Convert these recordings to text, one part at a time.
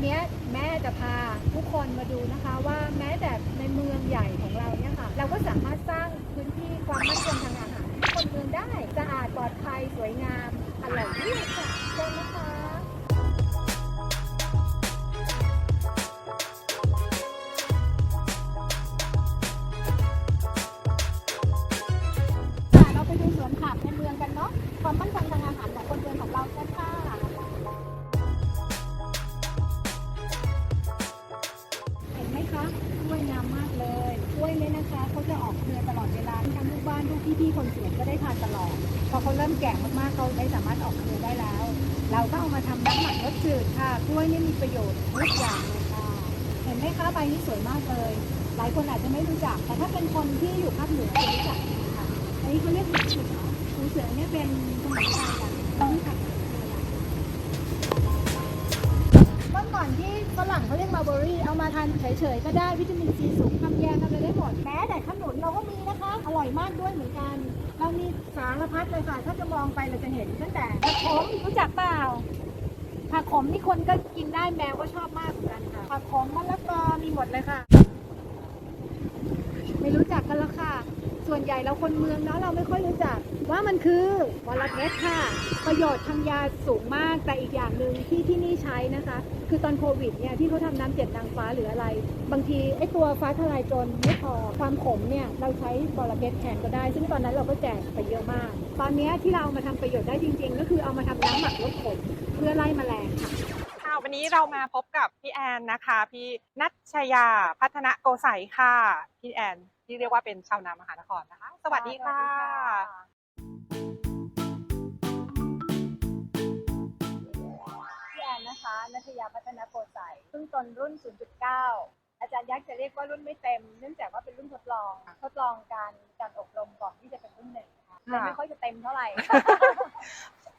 วันนี้แม่จะพาทุกคนมาดูนะคะว่าแม้แต่ในเมืองใหญ่ของเราเนี่ยค่ะ เราก็สามารถสร้างพื้นที่ความมั่นคงทางอาหารให้คนเมืองได้สะอาดปลอดภัยสวยงาม ออกเครือได้แล้ว เราก็เอามาทำน้ำหมักรสจืดค่ะ กล้วยเนี่ยมีประโยชน์ทุกอย่างเลยค่ะ เห็นไหมคะใบนี้สวยมากเลย หลายคนอาจจะไม่รู้จัก แต่ถ้าเป็นคนที่อยู่ภาคเหนือจะรู้จักค่ะ อันนี้เขาเรียกหูเสือหูเสือเนี่ยเป็นสมุนไพรอย่างต้องรู้จักเมื่อก่อนที่ฝรั่งเขาเรียกมาเบอรี่ เอามาทานเฉยๆ ก็ได้วิตามินซีสูงทำแยงทำอะไรได้หมด แม้แต่ขนุนเราก็มีนะคะ อร่อยมากด้วยเหมือนกัน เรามีสารพัดเลยค่ะ ถ้าจะมองไปเราจะเห็นตั้งแต่ผักขมรู้จักเปล่า ผักขมนี่คนก็กินได้แมวก็ชอบมากเหมือนกันค่ะ ผักขมมะละกอมีหมดเลยค่ะ ไม่รู้จักกันแล้วค่ะ ส่วนใหญ่เราคนเมืองเนาะเราไม่ค่อยรู้จัก ว่ามันคือวอลเพชค่ะ ประโยชน์ทางยาสูงมากแต่อีกอย่างหนึ่งที่ที่นี่ใช้นะคะ คือตอนโควิดเนี่ยที่เขาทำน้ำเจ็ดนางฟ้าหรืออะไร บางทีไอ้ตัวฟ้าทลายโจรไม่พอความขมเนี่ยเราใช้บอระเพ็ดแทนก็ได้ ซึ่งตอนนั้นเราก็แจกไปเยอะมาก ตอนนี้ที่เราเอามาทำประโยชน์ได้จริง ๆ ก็คือเอามาทำน้ำหมักลดขมเพื่อไล่แมลงค่ะค่ะวันนี้เรามาพบกับพี่แอนนะคะ พี่นัชยาพัฒนโกไสยค่ะ พี่แอน ที่เรียกว่าเป็นชาวนามหานครนะคะ สวัสดีค่ะพี่แอนนะคะนัทยาพัฒนาโกสัยซึ่งตนรุ่น 0.9 อาจารย์ยักษ์จะเรียกว่ารุ่นไม่เต็ม เนื่องจากว่าเป็นรุ่นทดลอง ทดลองการการอบรมก่อนที่จะเป็นรุ่นหนึ่งนะคะเลยไม่ค่อยจะเต็มเท่าไหร่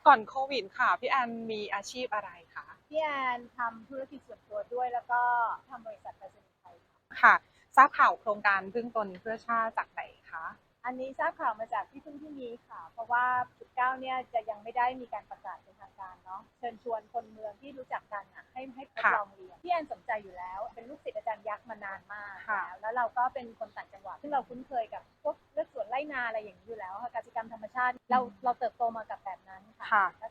ก่อนโควิดค่ะ พี่แอนมีอาชีพอะไรคะ พี่แอนทำธุรกิจส่วนตัวด้วยแล้วก็ทำบริษัทไปรษณีย์ไทยค่ะค่ะ ทราบข่าวโครงการพึ่งตนเพื่อชาติจากไหนคะ อันนี้ทราบข่าวมาจากที่พึ่งที่มีค่ะ เพราะว่าจุดเก้าเนี่ยจะยังไม่ได้มีการประกาศเป็นทางการเนาะเชิญชวนคนเมืองที่รู้จักกันอะให้ให้ทดลองเรียนพี่แอนสนใจอยู่แล้ว เป็นลูกศิษย์อาจารย์ยักษ์มานานมากแล้วแล้วเราก็เป็นคนต่างจังหวัดซึ่งเราคุ้นเคยกับพวกเลือกสวนไร่นาอะไรอย่างนี้อยู่แล้วค่ะกสิกรรมธรรมชาติเราเราเติบโตมากับแบบนั้นค่ะค่ะก็สนใจ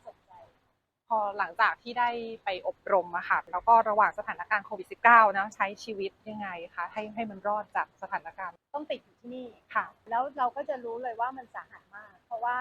พอ หลังจากที่ได้ไปอบรมอะค่ะแล้วก็ระหว่างสถานการณ์โควิด -19 นะใช้ชีวิตยังไงคะให้ให้มันรอดจากสถานการณ์ต้องติดอยู่ที่นี่ค่ะ แล้วเราก็จะรู้เลยว่ามันสาหัสมาก เพราะว่า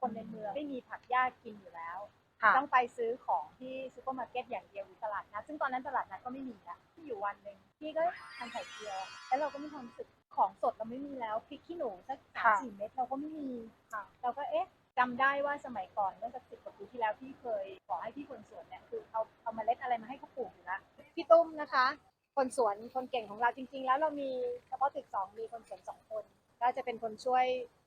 คนในเมืองไม่มีผักหญ้ากินอยู่แล้วค่ะต้องไปซื้อของที่ซูเปอร์มาร์เก็ตอย่างเดียวหรือตลาดนัดซึ่งตอนนั้นตลาดนัดก็ไม่มีละที่อยู่วันหนึ่งพี่ก็ทำไข่เจียว แล้วเราก็มีความรู้สึกของสดเราไม่มีแล้วพริกขี้หนูสักสามค่ะสี่เม็ดเราก็ไม่มีค่ะเราก็เอ๊ะ จำได้ว่าสมัยก่อนเมื่อสักสิบกว่าปีที่แล้วพี่เคยขอให้พี่คนสวนเนี่ยคือเอาเอาเมล็ดอะไรมาให้เขาปลูกอยู่ละพี่ตุ้มนะคะ คนสวนคนเก่งของเราจริง ๆ แล้วเรามีเฉพาะตึกสองมีคนสวนสองคนก็จะเป็นคนช่วย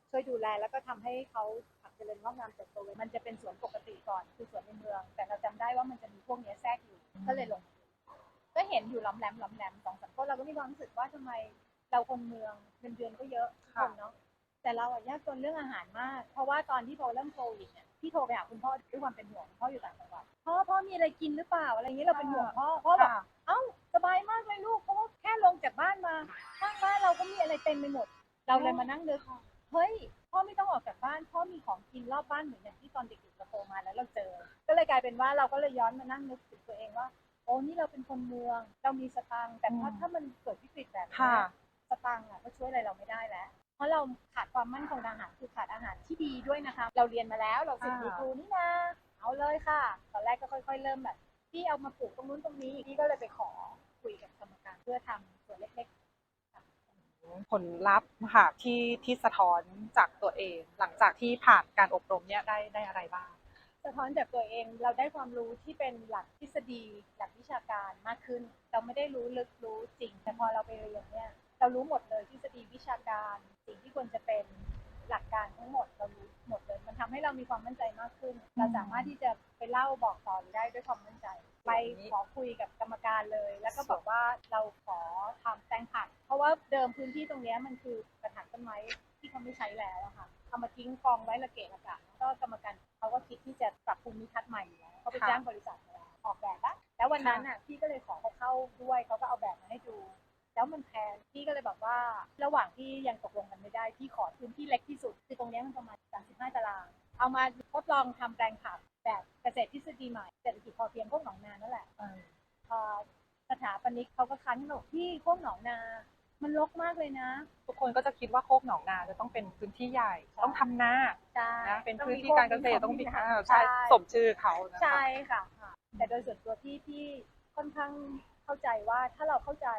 ช่วยดูแลแล้วก็ทำให้เขาผักเจริญงอกงามเติบโตมันจะเป็นสวนปกติก่อนคือสวนในเมือง แต่เราจำได้ว่ามันจะมีพวกเนี้ยแทรกอยู่ ก็เลยลงทุนก็เห็นอยู่หล้อมแหลมหล้อมแหลมสองสามต้นเราก็มีความรู้สึกว่าทำไมเราคนเมืองเงินเดือนก็เยอะทุกคนเนาะ แต่เราอะยากจนเรื่องอาหารมาก เพราะว่าตอนที่พอเริ่มโควิดเนี่ยพี่โทรไปหาคุณพ่อด้วยความเป็นห่วงพ่ออยู่ต่างจังหวัดพ่อพ่อมีอะไรกินหรือเปล่าอะไรอย่างนี้เราเป็นห่วงพ่อพ่อบอกค่ะเอ้าสบายมากเลยลูกเพราะว่าแค่ลงจากบ้านมาข้างบ้านเราก็มีอะไรเต็มไปหมด เราเลยมานั่งนึกเฮ้ยพ่อไม่ต้องออกจากบ้านพ่อมีของกินรอบบ้านเหมือนอย่างที่ตอนเด็กๆเราโตมาแล้วเราเจอ ก็เลยกลายเป็นว่าเราก็เลยย้อนมานั่งนึกถึงตัวเองว่า โอ้นี่เราเป็นคนเมือง เรามีสตังค์แต่ถ้าอืมถ้ามันเกิดวิกฤตแบบนี้ค่ะสตังค์อะก็ช่วยอะไรเราไม่ได้แล้ว เพราะเราขาดความมั่นคงทางอาหารคือขาดอาหารที่ดีด้วยนะคะ เราเรียนมาแล้วเราสิบดีครูนี่นะเอาเลยค่ะ ตอนแรกก็ค่อย ๆ เริ่มแบบพี่เอามาปลูกตรงนู้นตรงนี้พี่ก็เลยไปขอคุยกับกรรมการเพื่อทำส่วนเล็กๆผลลัพธ์ค่ะที่ที่สะท้อนจากตัวเอง หลังจากที่ผ่านการอบรมเนี่ยได้ได้อะไรบ้างสะท้อนจากตัวเองเราได้ความรู้ที่เป็นหลักทฤษฎีหลักวิชาการมากขึ้น เราไม่ได้รู้ลึกรู้จริง แต่พอเราไปเรียนเนี่ย เรารู้หมดเลยทฤษฎีวิชาการสิ่งที่ควรจะเป็นหลักการทั้งหมดเรารู้หมดเลย มันทำให้เรามีความมั่นใจมากขึ้น เราสามารถที่จะไปเล่าบอกต่อได้ด้วยความมั่นใจ ไปขอคุยกับกรรมการเลย แล้วก็บอกว่าเราขอทำแปลงผัก เพราะว่าเดิมพื้นที่ตรงนี้มันคือกระถางต้นไม้ที่เขาไม่ใช้แล้วอะค่ะเอามาทิ้งกองไว้ระเกะระกะแล้วก็กรรมการเขาก็คิดที่จะปรับภูมิทัศน์ใหม่อยู่แล้วเขาไปจ้างบริษัทมาออกแบบละแล้ววันนั้นน่ะพี่ก็เลยขอเขาเข้าด้วยเขาก็เอาแบบมาให้ดู แล้วมันแพงพี่ก็เลยบอกว่า ระหว่างที่ยังตกลงกันไม่ได้พี่ขอพื้นที่เล็กที่สุดคือตรงเนี้ยมันประมาณ 35 ตาราง เอามาทดลองทำแปลงผักแบบเกษตรทฤษฎีใหม่เศรษฐกิจพอเพียงพวกหนองนานั่นแหละเออพอสถาปนิกเขาก็คันหนกที่พวกหนองนา มันรกมากเลยนะ ทุกคนก็จะคิดว่าโคกหนองนาจะต้องเป็นพื้นที่ใหญ่ใช่ต้องทำนาใช่นะเป็นต้องพื้นมีที่การเกษตรต้องมีพวอ่านี้ใช่สมชื่อเขานะคะใช่ค่ะ แต่โดยส่วนตัวพี่พี่ค่อนข้างเข้าใจว่าถ้าเราเข้าใจ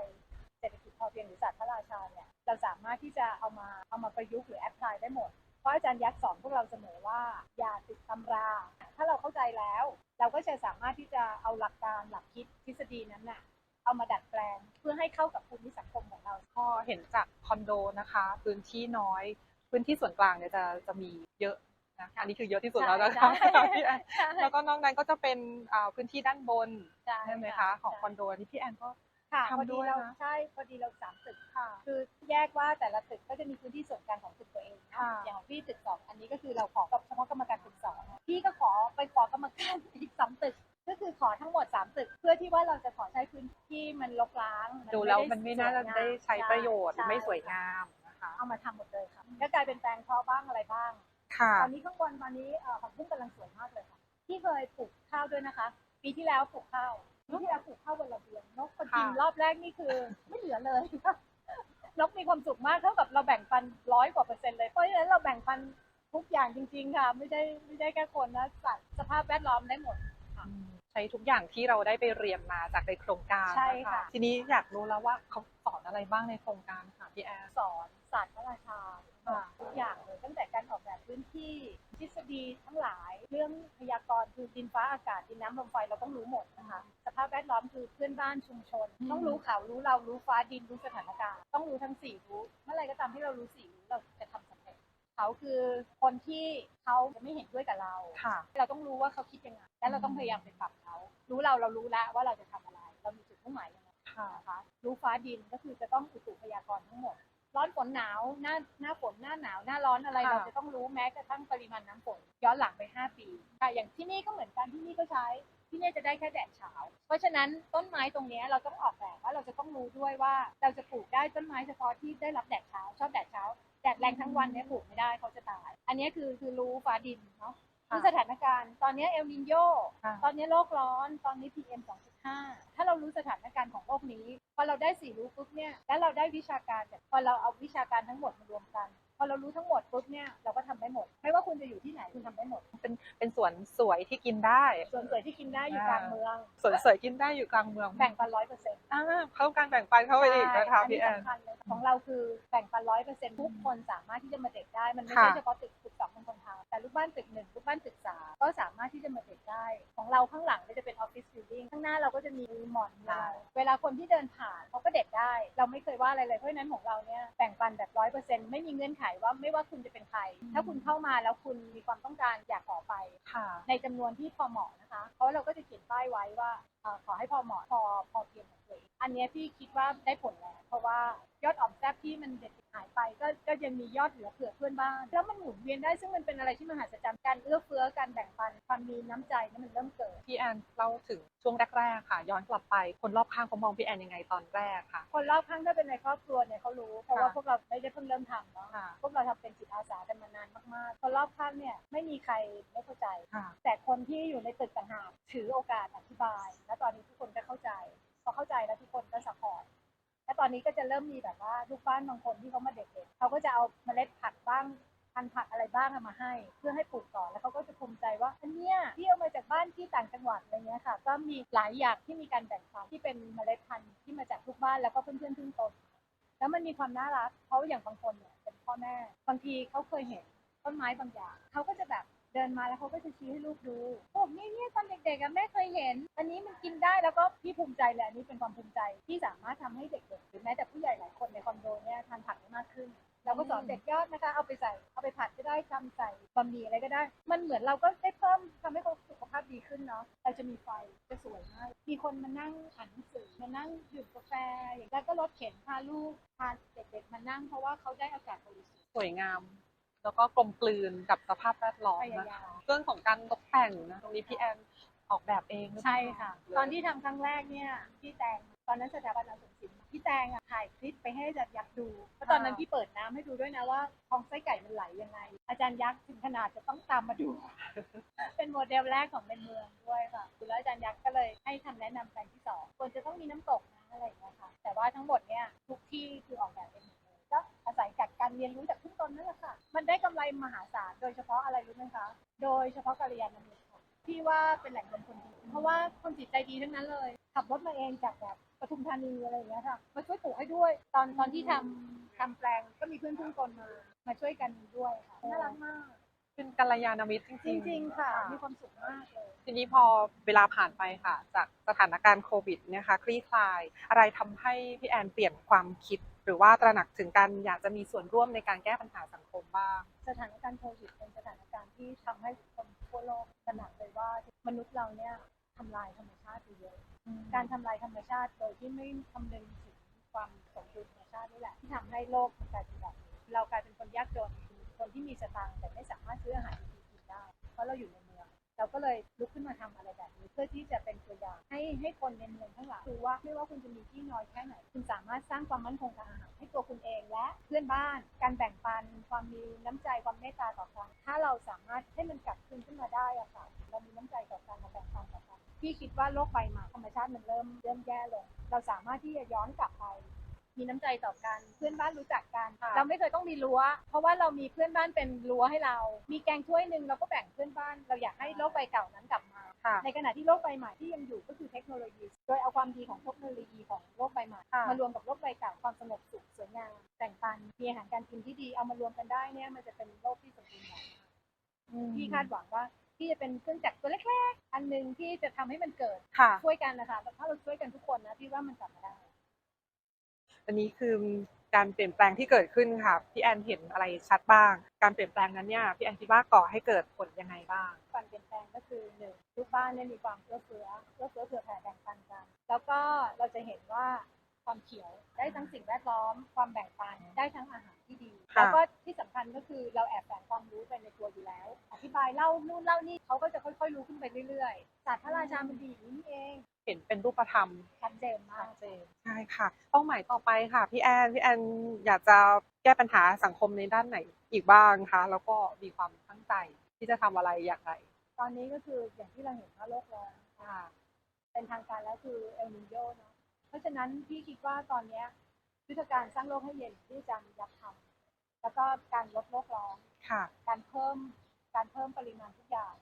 เศรษฐกิจพอเพียงหรือศาสตร์พระราชาเนี่ยเราสามารถที่จะเอามาเอามาประยุกต์หรือแอพพลายได้หมด เพราะอาจารย์ยักษ์สอนพวกเราเสมอว่าอย่าติดตำรา ถ้าเราเข้าใจแล้ว เราก็จะสามารถที่จะเอาหลักการหลักคิดทฤษฎีนั้นน่ะเอามาดัดแปลงเพื่อให้เข้ากับภูมิสังคมของเราพอเห็นจากคอนโดนะคะ พื้นที่น้อย พื้นที่ส่วนกลางเนี่ยจะจะมีเยอะนะอันนี้คือเยอะที่สุดแล้วนะคะใช่ใช่พี่แอนแล้วก็นอกนั้นก็จะเป็นอ่าพื้นที่ด้านบนใช่ใช่ไหมคะของคอนโดอันนี้พี่แอนก็ ค่ะทำพอดีเราด้วยนะ ใช่พอดีเราสามตึก ค่ะ คือแยกว่าแต่ละตึกก็จะมีพื้นที่ส่วนกลางของตึกตัวเองเนอะค่ะ อย่างของพี่ตึกสองอันนี้ก็คือเราขอกับเฉพาะกรรมการตึกสองพี่ก็ขอไปขอกรรมการอีกสองตึก ก็คือขอทั้งหมดสามตึก เพื่อที่ว่าเราจะขอใช้พื้นที่มันรกร้างดูแล้วมันไม่น่าจะได้ใช้ประโยชน์ใช่ไม่สวยงามนะคะเอามาทำหมดเลยค่ะก็กลายเป็นแปลงเพาะบ้างอะไรบ้าง ค่ะ ตอนนี้ข้างบนตอนนี้เอ่อผักบุ้งกำลังสวยมากเลยค่ะพี่เคยปลูกข้าวด้วยนะคะ ปีที่แล้วปลูกข้าวปี ที่แล้วปลูกข้าวบนระเบียงนกคนกินค่ะรอบแรกนี่คือ ไม่เหลือเลยนกมีความสุขมากเท่ากับเราแบ่งปันร้อยกว่าเปอร์เซ็นต์เลยเพราะฉะนั้นเราแบ่งปันทุกอย่างจริง ๆ ค่ะ ไม่ได้ไม่ได้แค่คนนะสัตว์สภาพแวดล้อมได้หมดอืมใช้ทุกอย่างที่เราได้ไปเรียนมาจากในโครงการใช่นค่ะทีนี้อยากรู้แล้วว่าเขาสอนอะไรบ้างในโครงการค่ะพี่แอนสอนศาสตร์พระราชาค่ะทุกอย่างเลยตั้งแต่การออกแบบพื้นที่ ทฤษฎีทั้งหลาย เรื่องพยากรณ์คือดินฟ้าอากาศดินน้ำลมไฟเราต้องรู้หมดนะคะสภาพแวดล้อมคือเพื่อนบ้านชุมชนอืมต้องรู้เขารู้เรารู้ฟ้าดินรู้สถานการณ์ ต้องรู้ทั้งสี่รู้เมื่อไหรก็ตามที่เรารู้สี่รู้เราจะทำสำเร็จเขาคือคนที่เขาจะไม่เห็นด้วยกับเราค่ะเราต้องรู้ว่าเขาคิดยังไงและเราต้องพยายามไปปรับเขารู้เราเรารู้แล้วว่าเราจะทำอะไร เรามีจุดมุ่งหมายยังไงค่ะนะคะรู้ฟ้าดินก็คือจะต้องอุตุพยากรณ์ทั้งหมด ร้อนฝนหนาวหน้าหน้าฝนหน้าหนาวหน้าร้อนอะไรค่ะเราจะต้องรู้แม้กระทั่งปริมาณน้ำฝนย้อนหลังไป 5 ปีค่ะอย่างที่นี่ก็เหมือนกันที่นี่ก็ใช้ ที่นี่จะได้แค่แดดเช้า เพราะฉะนั้นต้นไม้ตรงเนี้ยเราต้องออกแบบว่าเราจะต้องรู้ด้วยว่าเราจะปลูกได้ต้นไม้เฉพาะที่ได้รับแดดเช้าชอบแดดเช้าแดดแรงทั้งวันเนี่ยปลูกไม่ได้เขาจะตาย อันนี้คือคือรู้ฟ้าดินเนาะ ค่ะรู้สถานการณ์ ตอนนี้เอลนินโยค่ะตอนนี้โลกร้อน ตอนนี้ PM 2.5 ถ้าเรารู้สถานการณ์ของโลกนี้ พอเราได้สี่รู้ปุ๊บเนี่ย แล้วเราได้วิชาการเนี่ยพอเราเอาวิชาการทั้งหมดมารวมกัน พอเรารู้ทั้งหมดปุ๊บเนี่ย เราก็ทำได้หมด ไม่ว่าคุณจะอยู่ที่ไหนคุณทำได้หมด เป็นเป็นสวนสวยที่กินได้ ส่วนสวยที่กินได้อยู่กลางเมือง สวนสวยกินได้อยู่กลางเมืองแบ่งปันร้อยเปอร์เซ็นต์ อ่าเพิ่มการแบ่งปันเข้าไปอีกนะคะพี่แอน สำคัญเลยของเราคือแบ่งปันร้อยเปอร์เซ็นต์ทุกคนสามารถที่จะมาเด็กได้ มันไม่ค่ะใช่เฉพาะตึก แต่ลูกบ้านตึกหนึ่งลูกบ้านตึกสามก็สามารถที่จะมาเด็กได้ ของเราข้างหลังเนี่ยจะเป็นออฟฟิศบิลดิ่งข้างหน้าเราก็จะมีหมอนมีอะไรเวลาคนที่เดินผ่านเขาก็เด็กได้ เราไม่เคยว่าอะไรเลยเพราะฉะนั้นของเราเนี่ยแบ่งปันแบบร้อยเปอร์เซ็นต์ไม่มีเงื่อนไขว่าไม่ว่าคุณจะเป็นใคร ถ้าคุณเข้ามาแล้วคุณมีความต้องการอยากขอไปค่ะในจำนวนที่พอเหมาะ นะคะ เพราะเราก็จะเขียนป้ายไว้ว่าเอ่อขอให้พอเหมาะพอพอเพียงของตัวเองอันเนี้ยพี่คิดว่าได้ผลแล้ว เพราะว่ายอดออมแซบที่มันเด็ดหายไปก็ก็ยังมียอดเหลือเผื่อเพื่อนบ้านแล้วมันหมุนเวียนได้ซึ่งมันเป็นอะไรที่มหัศจรรย์การเอื้อเฟื้อการแบ่งปันความมีน้ำใจนี่มันเริ่มเกิดพี่แอนเล่าถึงช่วงแรกๆค่ะ ย้อนกลับไปคนรอบข้างเขามองพี่แอนยังไงตอนแรกค่ะ คนรอบข้างถ้าเป็นในครอบครัวเนี่ยเขารู้เพราะว่าค่ะพวกเราไม่ได้เพิ่งเริ่มทำเนาะค่ะพวกเราทำเป็นจิตอาสากันมานานมากๆ คนรอบข้างเนี่ยไม่มีใครไม่เข้าใจค่ะแต่คนที่อยู่ในตึกต่างหากถือโอกาสอธิบาย และตอนนี้ทุกคนก็เข้าใจ พอเข้าใจแล้วทุกคนก็สปอร์ตและตอนนี้ก็จะเริ่มมีแบบว่าลูกบ้านบางคนที่เขามาเด็กๆเขาก็จะเอาเมล็ดผักบ้างพันธุ์ผักอะไรบ้างมาให้ เพื่อให้ปลูกต่อแล้วเขาก็จะภูมิใจว่าอันเนี้ยที่เอามาจากบ้านที่ต่างจังหวัดอะไรเงี้ยค่ะ ก็มีหลายอย่างที่มีการแบ่งปันที่เป็นเมล็ดพันธุ์ที่มาจากทุกบ้านแล้วก็เพื่อนๆพึ่งตนแล้วมันมีความน่ารักเพราะอย่างบางคนเนี่ยเป็นพ่อแม่บางทีเขาเคยเห็นต้นไม้บางอย่างเขาก็จะแบบ เดินมาแล้วเขาก็จะชี้ให้ลูกดูบอกนี่เนี่ยตอนเด็กๆอะแม่เคยเห็น อันนี้มันกินได้แล้วก็พี่ภูมิใจเลยอันนี้เป็นความภูมิใจที่สามารถทำให้เด็กๆหรือแม้แต่ผู้ใหญ่หลายคนในคอนโดเนี่ยทานผักได้มากขึ้น เราก็สอนเด็กยอดนะคะ เอาไปใส่เอาไปผัดก็ได้ทำใส่บะหมี่อะไรก็ได้ มันเหมือนเราก็ได้เพิ่มทำให้เขาสุขภาพดีขึ้นเนาะเราจะมีไฟจะสวยมากมีคนมานั่งอ่านหนังสือมานั่งดื่มกาแฟอย่างแล้วก็รถเข็นพาลูกพาเด็กๆมานั่งเพราะว่าเขาได้อากาศบริสุทธิ์ สวยงาม แล้วก็กลมกลืนกับสภาพแวดล้อมพยานะยาคะมเรื่องของการตกแต่งนะตรงนี้พี่แอนออกแบบเองหรือเปล่าใช่ค่ะ ตอนที่ทำครั้งแรกเนี่ยพี่แตงตอนนั้นสถาบันอาสมศิลป์พี่แตงอะถ่ายคลิปไปให้อาจารย์ยักษ์ดูเพราะตอนนั้นพี่เปิดน้ำให้ดูด้วยนะว่าท้องไส้ไก่มันไหลยังไง อาจารย์ยักษ์ถึงขนาดจะต้องตามมาดู เป็นโมเดลแรกของในเมืองด้วยค่ะแล้วอาจารย์ยักษ์ก็เลยให้คำแนะนำแปลงที่สองควรจะต้องมีน้ำตกนะอะไรอย่างเงี้ยค่ะแต่ว่าทั้งหมดเนี่ยทุกที่คือออกแบบเองหมดเลย ก็อาศัยจากการเรียนรู้จากทุกตนนั่นแหละค่ะ มันได้กำไรมหาศาลโดยเฉพาะอะไรรู้ไหมคะ โดยเฉพาะกัลยาณมิตรค่ะพี่ว่าเป็นแหล่งเงินคนดีเพราะว่าคนจิตใจดีทั้งนั้นเลย ขับรถมาเองจากแบบปทุมธานีอะไรอย่างเงี้ยค่ะ มาช่วยปลูกให้ด้วย ตอนตอนที่ทำทำแปลงก็มีเพื่อนทุ่งตนมา มาช่วยกันด้วยค่ะน่ารักมากเป็นกัลยาณมิตรจจริงๆริงๆค่ะ มีความสุขมากเลย ทีนี้พอเวลาผ่านไปค่ะ จากสถานการณ์โควิดเนี่ยค่ะคลี่คลาย อะไรทำให้พี่แอนเปลี่ยนความคิดห รือว่าตระหนักถึงการอยากจะมีส่วนร่วมในการแก้ปัญหาสังคมบ้าง สถานการณ์โควิดเป็นสถานการณ์ที่ทำให้คนทั่วโลกตระหนักเลยว่ามนุษย์เราเนี่ยทำลายธรรมชาติไปเยอะ การทำลายธรรมชาติโดยที่ไม่คำนึงถึงความสมดุลธรรมชาตินี่แหละที่ทำให้โลกมันกลายเป็นแบบนี้เรากลายเป็นคนยากจนคนที่มีสตางค์แต่ไม่สามารถซื้ออาหารดีๆกินได้ เพราะเราอยู่ใน เราก็เลยลุกขึ้นมาทำอะไรแบบนี้ เพื่อที่จะเป็นตัวอย่างให้ให้คนในเมืองทั้งหลายคือว่าไม่ว่าคุณจะมีที่น้อยแค่ไหน คุณสามารถสร้างความมั่นคงทางอาหารให้ตัวคุณเองและเพื่อนบ้าน การแบ่งปัน ความมีน้ำใจความเมตตาต่อกันถ้าเราสามารถให้มันกลับคืนขึ้นมาได้อะค่ะเรามีน้ำใจต่อกันมาแบ่งปันต่อกันพี่คิดว่าโลกใบใหม่ธรรมชาติมันเริ่มเริ่มแย่ลง เราสามารถที่จะย้อนกลับไป มีน้ำใจต่อกัน เพื่อนบ้านรู้จักกัน ค่ะ เราไม่เคยต้องมีรั้ว เพราะว่าเรามีเพื่อนบ้านเป็นรั้วให้เรา มีแกงถ้วยหนึ่งเราก็แบ่งเพื่อนบ้าน เราอยากให้โลกใบเก่านั้นกลับมา ค่ะ ในขณะที่โลกใบใหม่ที่ยังอยู่ก็คือเทคโนโลยี โดยเอาความดีของเทคโนโลยีของโลกใบใหม่ค่ะ มารวมกับโลกใบเก่าความสงบสุขสวยงามแบ่งปันมีอาหารการกินที่ดีเอามารวมกันได้เนี่ยมันจะเป็นโลกที่สมบูรณ์แบบมากพี่คาดหวังว่าพี่จะเป็นเครื่องจักรตัวเล็กๆ อันหนึ่งที่จะทำให้มันเกิดค่ะ ช่วยกันนะคะแต่ถ้าเราช่วยกันทุกคนนะพี่ว่ามันกลับมาได้ อันนี้คือการเปลี่ยนแปลงที่เกิดขึ้นค่ะพี่แอนเห็นอะไรชัดบ้าง การเปลี่ยนแปลงนั้นเนี่ยพี่แอนคิดว่าก่อให้เกิดผลยังไงบ้างการเปลี่ยนแปลงก็คือหนึ่งทุกบ้านเนี่ยมีความเอื้อเฟื้อเอื้อเฟื้อเผื่อแผ่แบ่งปันกัน แล้วก็เราจะเห็นว่า ความเขียว ได้ทั้งสิ่งแวดล้อม ความแบ่งปัน ได้ทั้งอาหารที่ดีค่ะแล้วก็ที่สำคัญก็คือเราแอบแฝงความรู้ไปในตัวอยู่แล้ว อธิบายเล่านู่นเล่านี่เขาก็จะค่อยๆ รู้ขึ้นไปเรื่อยๆศาสตร์พระราชามันดีอย่างนี้นี่เอง เห็นเป็นรูปธรรมชัดเจนมากใช่ค่ะเป้าหมายต่อไปค่ะพี่แอนพี่แอนอยากจะแก้ปัญหาสังคมในด้านไหนอีกบ้างคะแล้วก็มีความตั้งใจที่จะทำอะไรอย่างไรตอนนี้ก็คืออย่างที่เราเห็นว่าโลกร้อนค่ะเป็นทางการแล้วคือเอลนิโยเนาะ เพราะฉะนั้นพี่คิดว่าตอนเนี้ยยุทธการสร้างโลกให้เย็นที่อาจารย์ยักษ์ทำแล้วก็การลดโลกร้อนค่ะ การเพิ่มการเพิ่มปริมาณทุกอย่าง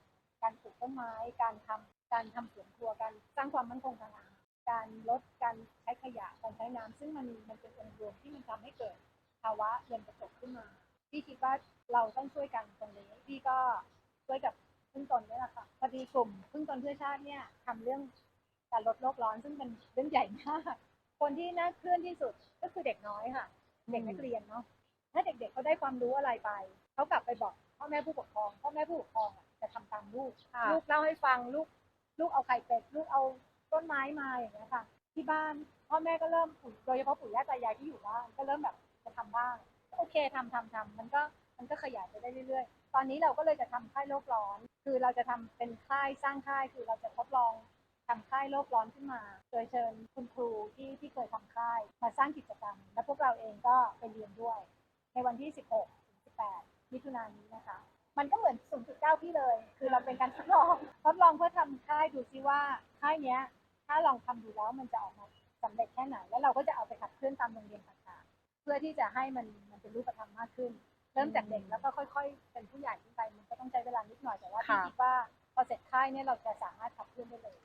การปลูกต้นไม้ การทำการทำสวนครัวการสร้างความมั่นคงทางอาหารการลดการใช้ขยะการใช้น้ำซึ่งมันมันเป็นองค์รวมที่มันทำให้เกิดภาวะเรือนกระจกขึ้นมา พี่คิดว่าเราต้องช่วยกันตรงนี้พี่ก็ช่วยกับพึ่งตนนี่แหละค่ะพอดีกลุ่มพึ่งตนเพื่อชาติเนี่ยทำเรื่อง การลดโลกร้อนซึ่งเป็นเรื่องใหญ่มาก คนที่น่าเคลื่อนที่สุดก็คือเด็กน้อยค่ะ เด็กนักเรียนเนาะถ้าเด็กๆเขาได้ความรู้อะไรไป เขากลับไปบอกพ่อแม่ผู้ปกครองพ่อแม่ผู้ปกครองอะจะทำตามลูกค่ะลูกเล่าให้ฟังลูกลูกเอาไข่เป็ดลูกเอาต้นไม้มาอย่างเงี้ยค่ะ ที่บ้านพ่อแม่ก็เริ่มปู่โดยเฉพาะปู่ย่าตายายที่อยู่บ้านก็เริ่มแบบจะทำบ้างโอเคทำทำทำมันก็มันก็ขยายไปได้เรื่อยๆ ตอนนี้เราก็เลยจะทำค่ายโลกร้อน คือเราจะทำเป็นค่ายสร้างค่ายคือเราจะทดลอง ทำค่ายโลกร้อนขึ้นมา โดยเชิญคุณครูที่ที่เคยทำค่ายมาสร้างกิจกรรม และพวกเราเองก็ไปเรียนด้วย ในวันที่ 16ถึง18 มิถุนายนนี้นะคะ มันก็เหมือน 0.9 พี่เลย คือเราเป็นการทดลองทดลองเพื่อทำค่ายดูซิว่าค่ายเนี้ย ถ้าลองทำดูแล้วมันจะออกมาสำเร็จแค่ไหน แล้วเราก็จะเอาไปขับเคลื่อนตามโรงเรียนต่างๆ เพื่อที่จะให้มันมันเป็นรูปธรรมมากขึ้น เริ่มจากเด็กแล้วก็ค่อย ๆ เป็นผู้ใหญ่ขึ้นไป มันก็ต้องใช้เวลานิดหน่อยแต่ว่าพี่ค่ะคิดว่าพอเสร็จค่ายเนี่ยเราจะสามารถขับเคลื่อนได้เลย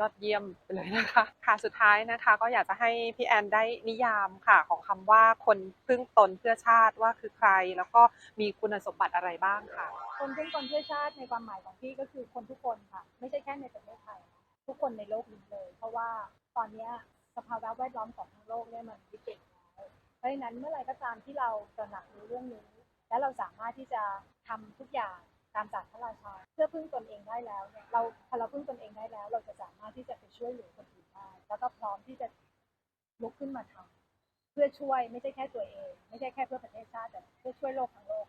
ยอดเยี่ยมไปเลยนะคะค่ะสุดท้ายนะคะ ก็อยากจะให้พี่แอนได้นิยามค่ะ ของคำว่าคนพึ่งตนเพื่อชาติว่าคือใคร แล้วก็มีคุณสมบัติอะไรบ้างค่ะ คนเป็นคนเพื่อชาติในความหมายของพี่ก็คือคนทุกคนค่ะ ไม่ใช่แค่ในประเทศไทยทุกคนในโลกนี้เลย เพราะว่าตอนนี้สภาวะแวดล้อมของทั้งโลกเนี่ยมันวิกฤตแล้วเพราะฉะนั้นเมื่อไรก็ตามที่เราตระหนักในเรื่องนี้ และเราสามารถที่จะทำทุกอย่าง ตามจากพระราชา เพื่อพึ่งตนเองได้แล้วเนี่ยเราพอเราพึ่งตนเองได้แล้ว เราจะสามารถที่จะไปช่วยเหลือคนอื่นได้แล้วก็พร้อมที่จะลุกขึ้นมาทำเพื่อช่วยไม่ใช่แค่ตัวเอง ไม่ใช่แค่เพื่อประเทศชาติแต่เพื่อช่วยโลกทั้งโลก